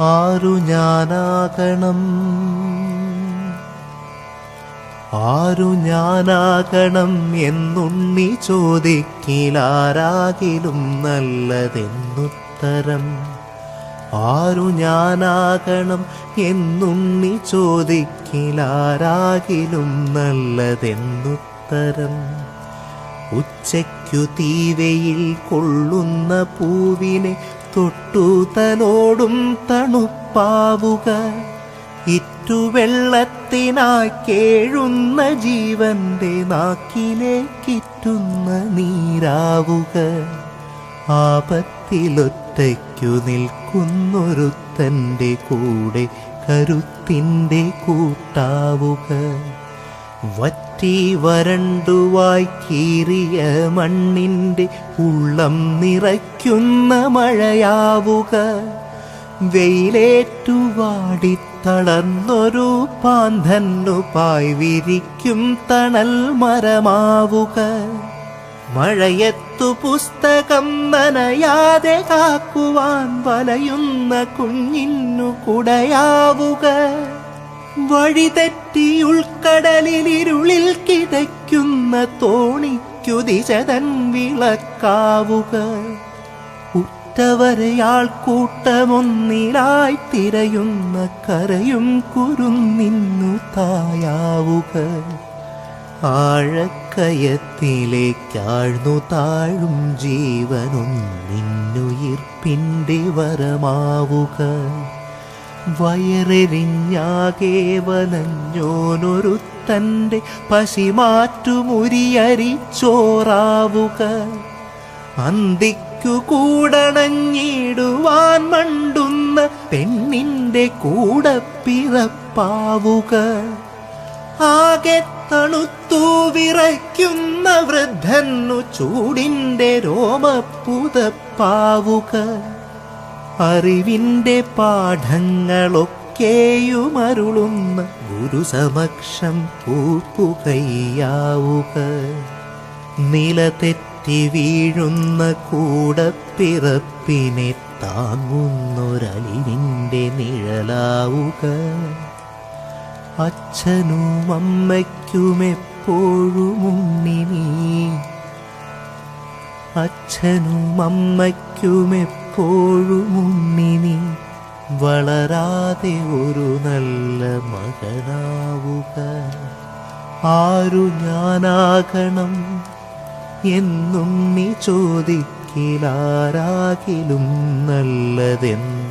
ആരു ഞാനാകണം ആരു ഞാനാകണം എന്നുണ്ണി ചോദിക്കിലാരാകിലും നല്ലതെന്നുത്തരം. ആരു ഞാനാകണം എന്നുണ്ണി ചോദിക്കിലാരാകിലും നല്ലതെന്നുത്തരം. ഉച്ചയ്ക്കു തീവയിൽ കൊള്ളുന്ന പൂവിനെ തൊട്ടു തലോടും തണുപ്പാവുക. ഇറ്റുവെള്ളത്തിനായി കേഴുന്ന ജീവന്റെ നാക്കിലേക്കിറ്റുന്ന നീരാവുക. ആപത്തിലൊറ്റയ്ക്കു നിൽക്കുന്നൊരുത്തന്റെ കൂടെ കരുത്തിന്റെ കൂട്ടാവുക. വറ്റി വരണ്ടുവായി കീറിയ മണ്ണിന്റെ ഉള്ളം നിറയ്ക്കുന്ന മഴയാവുക. വെയിലേറ്റുവാടിത്തളർന്നൊരു പാന്തന്നു പായ് വിരിക്കും തണൽ മരമാവുക. മഴയത്തു പുസ്തകം നനയാതെ കാക്കുവാൻ വലയുന്ന കുഞ്ഞിന്നു കുടയാവുക. വഴിതെറ്റി ഉൾക്കടലിലിരുളിൽ കിതയ്ക്കുന്ന തോണിക്കു ദിശതൻ വിളക്കാവുക. ഉറ്റവരെയാൾ കൂട്ടമൊന്നിലായി തിരയുന്ന കരയും കുരുന്നിന്നു തായാവുക. ആഴക്കയത്തിലേക്കാഴ്ന്നു താഴും ജീവനൊന്നിന്നുയിർപ്പിന്റെ വരമാവുക വയറെരിഞ്ഞാകെ വലഞ്ഞോനൊരു തന്റെ പശിമാറ്റുമുരിയരിച്ചോറാവുക. അന്തിക്കു കൂടണഞ്ഞിടുവാൻ മണ്ടുന്ന പെണ്ണിന്റെ കൂടെ പിറപ്പാവുക ആകെ തണുത്തു വിറയ്ക്കുന്ന വൃദ്ധന്നു ചൂടിന്റെ രോമപ്പുതപ്പാവുക. അറിവിന്റെ പാഠങ്ങളൊക്കെയുമരുളുന്ന ഗുരുസമക്ഷം പൂപ്പുകയ്യാവുക നിലതെറ്റി വീഴുന്ന കൂടപ്പിറപ്പിനെ താങ്ങുന്നൊരലിവിന്റെ നിഴലാവുക. അച്ഛനും അമ്മയ്ക്കുമെപ്പോഴും ഉണ്ണിനീ അച്ഛനും അമ്മയ്ക്കും എപ്പോഴും ഉണ്ണിനി വളരാതെ ഒരു നല്ല മകനാവുക. ആരു ഞാനാകണം എന്നും നീ ചോദിക്കിലാരാകിലും നല്ലതെന്നുത്തരം.